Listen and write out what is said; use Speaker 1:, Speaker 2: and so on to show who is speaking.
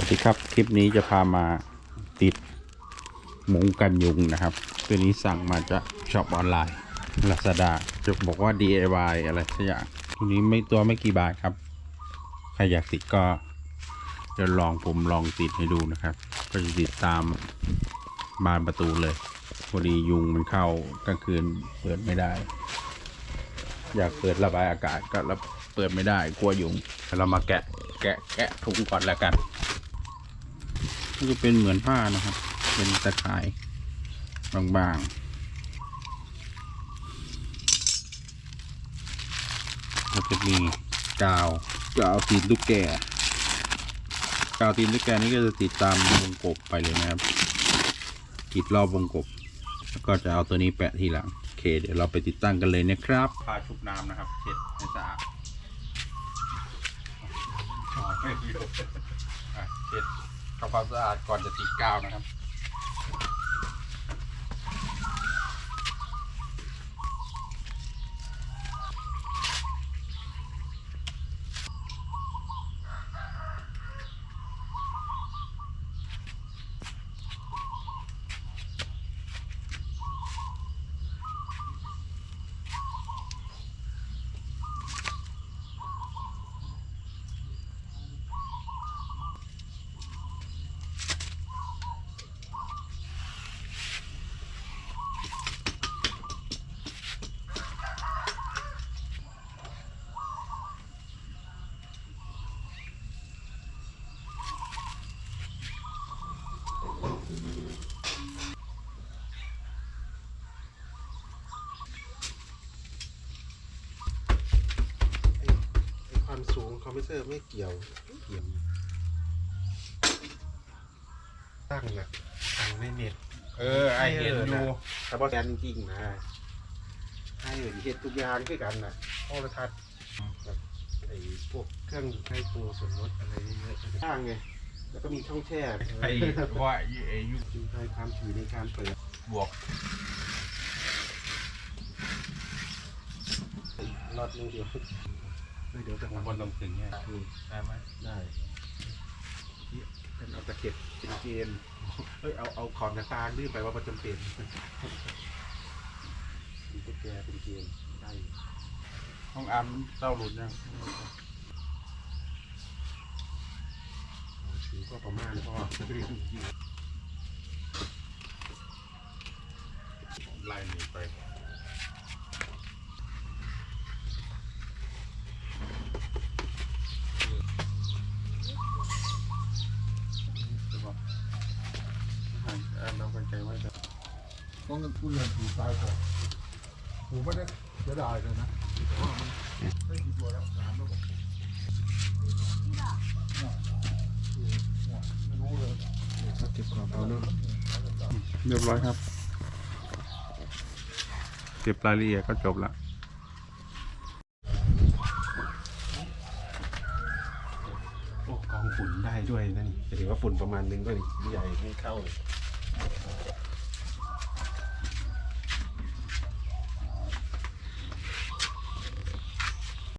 Speaker 1: วัสดีครับ คลิปนี้จะพามาติดมุงกันยุงนะครับ ตัวนี้สั่งมาจากช็อปออนไลน์ Lazada จะบอกว่า DIY อะไรสักอย่างตัวนี้ไม่ตัวไม่กี่บาทครับ ใครอยากติดก็จะลองผมลองติดให้ดูนะครับ ก็จะติดตามบานประตูเลยพอดียุงมันเข้ากลางคืนเปิดไม่ได้ อยากเปิดระบายอากาศก็ระเปิดไม่ได้กลัวยุงเรามาแกะแกะแกะถุงก่อนแล้วกัน ก็จะเป็นเหมือนผ้านะครับ เป็นตะข่ายบางๆแล้วจะมีกาวกาวตีนลูกแกกาวตีนลูกแกนี่ก็จะติดตามวงกบไปเลยนะครับติดรอบวงกบ แล้วก็จะเอาตัวนี้แปะทีหลังโอเค เดี๋ยวเราไปติดตั้งกันเลยนะครับผ้าชุบน้ำนะครับเช็ดให้สะอาดอ๋อไม่มีลมอะเช็ด ทำความสะอาดก่อนจะติดกาวนะครับ
Speaker 2: ไอ้ไอ้ ความสูงคอมพิวเตอร์ไม่เกี่ยวไม่เกี่ยวตั้งนะตั้งในเน็ต
Speaker 1: เออไอเห็นอยู่
Speaker 2: แต่ว่าแกนจริงๆนะให้เห็นเห็นทุกอย่างด้วยกันนะโทรทัศน์แบบไอ้พวกเครื่องให้ปูส่วนลดอะไรเยอะๆข้างไงแล้วก็มีช่องแช่
Speaker 1: ไอ้ว่าไอ้ยุ
Speaker 2: จึงใช้ความถี่ในการเปิด
Speaker 1: บวก
Speaker 2: รอดนึงเดียว เฮ้ยเดี๋ยวจะ
Speaker 1: ข้างบนตรงถึงเนี่ยได้ไหม
Speaker 2: ได้เนี่ยเป็นเอาตะเข็บเป็นเกณฑ์เอ้ยเอาเอาขอบหน้าต่างลื่นไปว่ามันจำเป็นมีกุญแจเป็นเกณฑ์ได้
Speaker 1: ห้องอาร์มเต้าหลุดยัง
Speaker 2: ถือก็ประมาณพอ
Speaker 1: ไล่หนีไปเรากันใจไว้จะ
Speaker 3: ต้องพูดเรื่องถูกตายก่อนผมไม่ได้เสียดายเลยนะว่ามันได้กี่ตัวแล้วสามแล้วบอกไม่รู้เลย
Speaker 2: เก็บของเขาเนาะ
Speaker 1: เรียบร้อยครับ เก็บรายละเอียดก็จบละ
Speaker 2: โอ้กองฝุ่นได้ด้วยนั่นจะถือว่าฝุ่นประมาณนึงก็นี่ใหญ่ไม่เข้าเลย